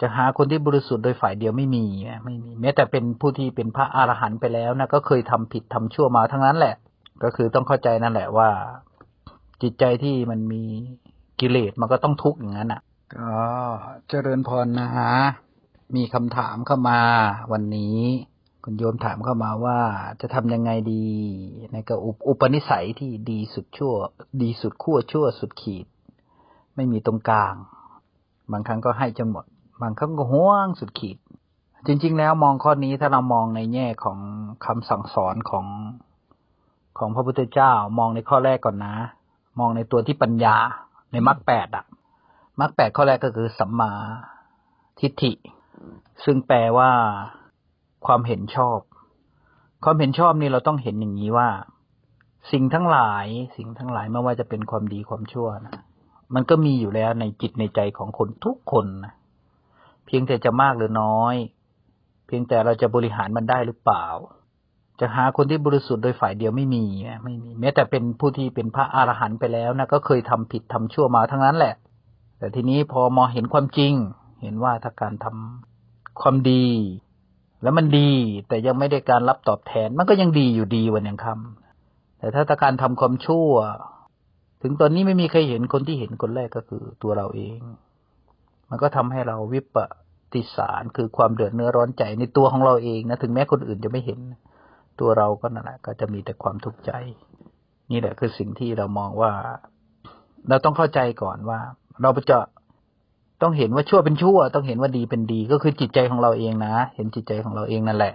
จะหาคนที่บริสุทธิ์โดยฝ่ายเดียวไม่มีไม่มีแม้แต่เป็นผู้ที่เป็นพระอรหันต์ไปแล้วนะก็เคยทำผิดทำชั่วมาทั้งนั้นแหละ ก็คือต้องเข้าใจนั่นแหละว่า จิตใจที่มันมีกิเลสมันก็ต้องทุกข์อย่างนั้นอะก็เจริญพรนะฮะมีคำถามเข้ามาวันนี้ คุณโยมถามเข้ามาว่าจะทำยังไงดี ในกับอุปอุปนิสัยที่ดีสุดชั่ว ดีสุดขั้วชั่วสุดขีด ไม่มีตรงกลาง บางครั้งก็ให้จนหมด บางครั้งก็ห่วงสุดขีด จริง ๆ แล้วมองข้อนี้ถ้าเรามองในแง่ของคำสั่งสอนของของพระพุทธเจ้ามองในข้อแรกก่อนนะ มองในตัวที่ปัญญาในมรรคแปดอะมรรคแปดข้อแรกก็คือสัมมาทิฏฐิ ซึ่งแปลว่าความเห็นชอบ ความเห็นชอบนี่เราต้องเห็นอย่างนี้ว่า สิ่งทั้งหลาย สิ่งทั้งหลายไม่ว่าจะเป็นความดีความชั่วนะมันก็มีอยู่แล้วในจิตในใจของคนทุกคนนะ พียงแต่จะมากหรือน้อย เพียงแต่เราจะบริหารมันได้หรือเปล่า จะหาคนที่บริสุทธิ์โดยฝ่ายเดียวไม่มีไม่มี แม้แต่เป็นผู้ที่เป็นพระอรหันต์ไปแล้วนะก็เคยทำผิดทำชั่วมาทั้งนั้นแหละ แต่ทีนี้พอมองเห็นความจริง เห็นว่าถ้าการทำความดี แล้วมันดี แต่ยังไม่ได้การรับตอบแทน มันก็ยังดีอยู่ดีวันยังคำแต่ถ้าถ้าการทำความชั่ว ถึงตอนนี้ไม่มีใครเห็นคนที่เห็นคนแรกก็คือตัวเราเอง มันก็ทำให้เราวิปติสารคือความเดือดเนื้อร้อนใจในตัวของเราเองนะถึงแม้คนอื่นจะไม่เห็น ตัวเราก็นั่นแหละก็จะมีแต่ความทุกข์ใจ นี่แหละคือสิ่งที่เรามองว่า เราต้องเข้าใจก่อนว่า เราจะต้องเห็นว่าชั่วเป็นชั่ว ต้องเห็นว่าดีเป็นดี ก็คือจิตใจของเราเองนะ เห็นจิตใจของเราเองนั่นแหละ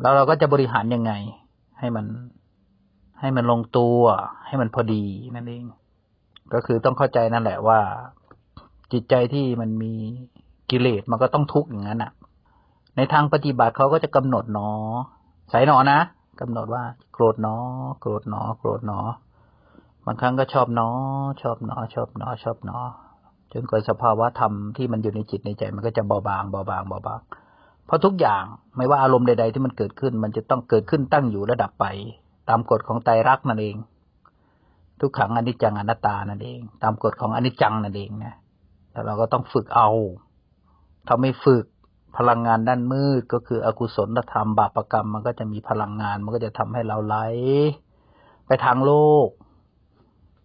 แล้วเราก็จะบริหารยังไง ให้มัน ให้มันลงตัว ให้มันพอดีนั่นเอง ก็คือต้องเข้าใจนั่นแหละว่า จิตใจที่มันมีกิเลสมันก็ต้องทุกข์อย่างนั้นอะ ในทางปฏิบัติเขาก็จะกำหนดหนอใส่หนอนะกำหนดว่า โกรธหนอ โกรธหนอ โกรธหนอบางครั้งก็ชอบหนอ ชอบหนอ ชอบหนอ ชอบหนอจนเกิดสภาวะธรรมที่มันอยู่ในจิตในใจ มันก็จะเบาบางเบาบางเบาบางเพราะทุกอย่างไม่ว่าอารมณ์ใด ๆ ที่มันเกิดขึ้น มันจะต้องเกิดขึ้นตั้งอยู่ระดับไป ตามกฎของไตรลักษณ์นั่นเอง ทุกขังอนิจจังอนัตตานั่นเอง ตามกฎของอนิจจังนั่นเองนะ แต่เราก็ต้องฝึกเอา ถ้าไม่ฝึกพลังงานด้านมืดก็คืออกุศลธรรมบาปกรรม มันก็จะมีพลังงาน มันก็จะทำให้เราไหล ไปทางโลก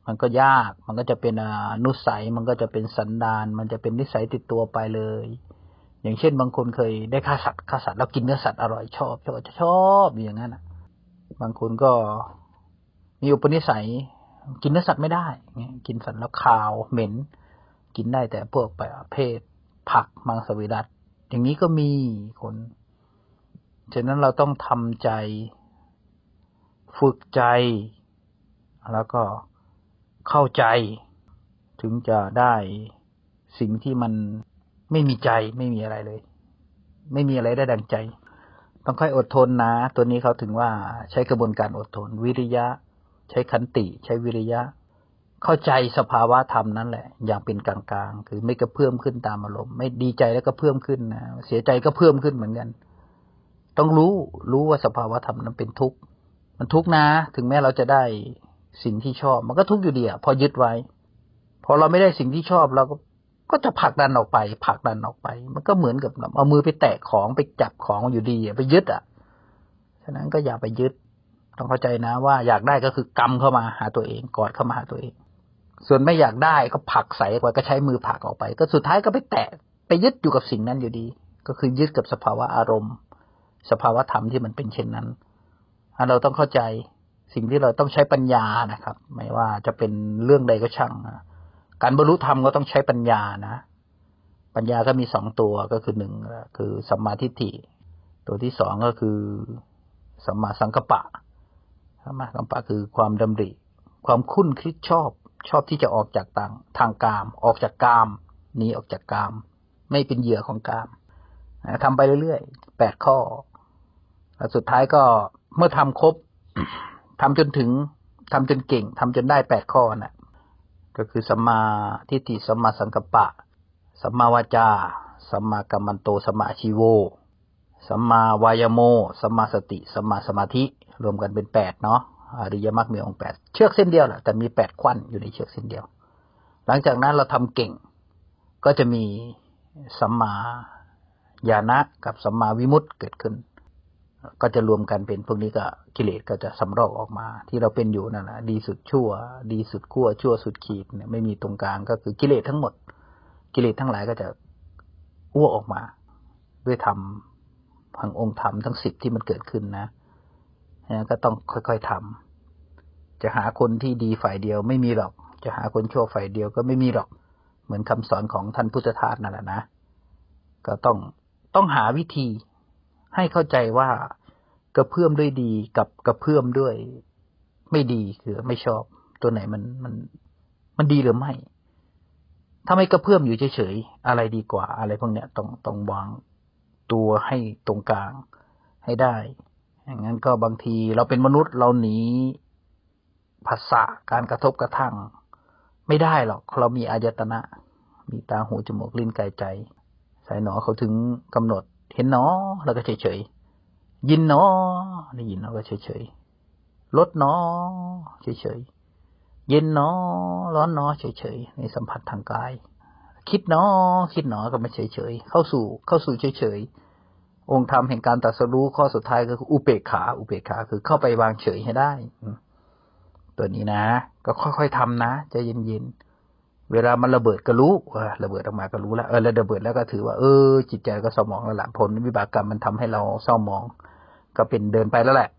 มันก็ยาก มันก็จะเป็นอนุสัย มันก็จะเป็นสันดาน มันจะเป็นนิสัยติดตัวไปเลย อย่างเช่น บางคนเคยได้ฆ่าสัตว์ฆ่าสัตว์แล้วกินเนื้อสัตว์อร่อยชอบชอบชอบอย่างนั้นอะบางคนก็มีอุปนิสัย กินเนื้อสัตว์ไม่ได้กินสัตว์แล้วคาวเหม็น กินได้แต่พวกแบบเพศผักมังสวิรัตอย่างนี้ก็มีคนฉะนั้นเราต้องทำใจ ฝึกใจ แล้วก็เข้าใจ ถึงจะได้สิ่งที่มันไม่มีใจไม่มีอะไรเลย ไม่มีอะไรได้ดังใจ ต้องค่อยอดทนนะ ตัวนี้เขาถึงว่าใช้กระบวนการอดทน วิริยะ ใช้ขันติ ใช้วิริยะ เข้าใจสภาวะธรรมนั่นแหละ อย่างเป็นกลางๆ คือไม่กระเพื่อมขึ้นตามอารมณ์ไม่ดีใจแล้วก็เพิ่มขึ้นนะเสียใจก็เพิ่มขึ้นเหมือนกัน ต้องรู้รู้ว่าสภาวะธรรมนั้นเป็นทุกข์มันทุกข์นะ ถึงแม้เราจะได้สิ่งที่ชอบ มันก็ทุกข์อยู่ดีอะพอยึดไว้ พอเราไม่ได้สิ่งที่ชอบเราก็ก็จะผลักดันออกไปผลักดันออกไป มันก็เหมือนกับเอามือไปแตะของไปจับของอยู่ดีไปยึดอะฉะนั้นก็อย่าไปยึด ต้องเข้าใจนะว่าอยากได้ก็คือกำเข้ามาหาตัวเองกอดเข้ามาหาตัวเอง ส่วนไม่อยากได้ก็ผลักใส่ไว้ก็ใช้มือผลักออกไป ก็สุดท้ายก็ไปแตะไปยึดอยู่กับสิ่งนั้นอยู่ดี ก็คือยึดกับสภาวะอารมณ์ สภาวะธรรมที่มันเป็นเช่นนั้นเราต้องเข้าใจสิ่งที่เราต้องใช้ปัญญานะครับ ไม่ว่าจะเป็นเรื่องใดก็ช่างการบรรลุธรรมก็ต้องใช้ปัญญานะ ปัญญาก็มีสองตัวก็คือหนึ่งคือสัมมาทิฏฐิ ตัวที่สองก็คือสัมมาสังกัปปะสัมมาสังกัปปะคือความดำริ ความคุ้นคิดชอบ ชอบที่จะออกจากต่างทางกาม ออกจากกามหนีออกจากกาม ไม่เป็นเหยื่อของกามทำไปเรื่อยๆแปดข้อแล้วสุดท้ายก็เมื่อทำครบทำจนถึงทำจนเก่งทำจนได้แปดข้อนะ่ะ ก็คือสัมมาทิฏฐิสัมมาสังกัปปะสัมมาวาจาสัมมากัมมันโตสัมมาชีโวสัมมาวายโมสัมมาสติสัมมาสมาธิ รวมกันเป็นแปดเนาะ อริยมรรคมีองค์แปดเชือกเส้นเดียวแหละแต่มีแปดควันอยู่ในเชือกเส้นเดียว หลังจากนั้นเราทำเก่ง ก็จะมีสัมมาญาณะกับสัมมาวิมุตติเกิดขึ้น ก็จะรวมกันเป็นพวกนี้ก็กิเลสก็จะสำรอกออกมา ที่เราเป็นอยู่นั่นแหละดีสุดชั่ว ดีสุดขั้วชั่วสุดขีดเนี่ยไม่มีตรงกลางก็คือกิเลสทั้งหมด กิเลสทั้งหลายก็จะอ้วกออกมา ด้วยธรรมพังองค์ธรรมทั้งสิบที่มันเกิดขึ้นนะ ก็ต้องค่อยๆทำจะหาคนที่ดีฝ่ายเดียวไม่มีหรอก จะหาคนชั่วฝ่ายเดียวก็ไม่มีหรอก เหมือนคำสอนของท่านพุทธทาสนั่นแหละนะ ก็ต้องต้องหาวิธีให้เข้าใจว่ากระเพื่อมด้วยดีกับกระเพื่อมด้วยไม่ดีคือไม่ชอบตัวไหนมันมันมันดีหรือไม่ ถ้าไม่กระเพื่อมอยู่เฉยๆอะไรดีกว่า อะไรพวกเนี้ยต้องต้องวางตัวให้ตรงกลางให้ได้ อย่างนั้นก็บางทีเราเป็นมนุษย์เราหนีภาษาการกระทบกระทั่ง ไม่ได้หรอก เรามีอายตนะ มีตาหูจมูกลิ้นกายใจ สายหนอเขาถึงกำหนด เห็นหนอแล้วก็เฉยเฉยยินหนอได้ยินแล้วก็เฉยเฉยลดหนอเฉยเฉยเย็นหนอ ร้อนหนอเฉยเฉยในสัมผัสทางกาย คิดหนอ คิดหนอก็ไม่เฉยเฉยเข้าสู่เข้าสู่เฉยเฉย องค์ธรรมแห่งการตรัสรู้ข้อสุดท้ายก็คืออุเบกขา อุเบกขาคือเข้าไปวางเฉยให้ได้ ตัวนี้นะ ก็ค่อยๆทำนะใจเย็นๆ เวลามันระเบิดก็รู้ระเบิดออกมาก็รู้แล้ว เออแล้วระเบิดแล้วก็ถือว่าเออ จิตใจก็เศร้าหมองแล้วละผลวิบากกรรมมันทำให้เราเศร้าหมอง ก็เป็นเดินไปแล้วแหละ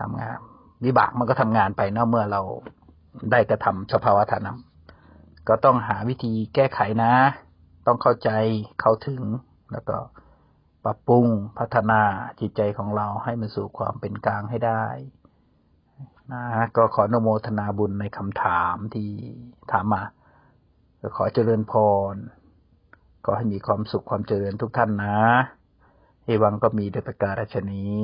ทำงานวิบากมันก็ทำงานไปเนาะเมื่อเราได้กระทำสภาวะธรรมก็ต้องหาวิธีแก้ไขนะ ต้องเข้าใจเข้าถึงแล้วก็ ปรับปรุงพัฒนาจิตใจของเราให้มันสู่ความเป็นกลางให้ได้นะก็ขอโนโมทนาบุญในคำถามที่ถามมาก็ขอเจริญพรขอให้มีความสุขความเจริญทุกท่านนะเอวังก็มีโดยประการฉนี้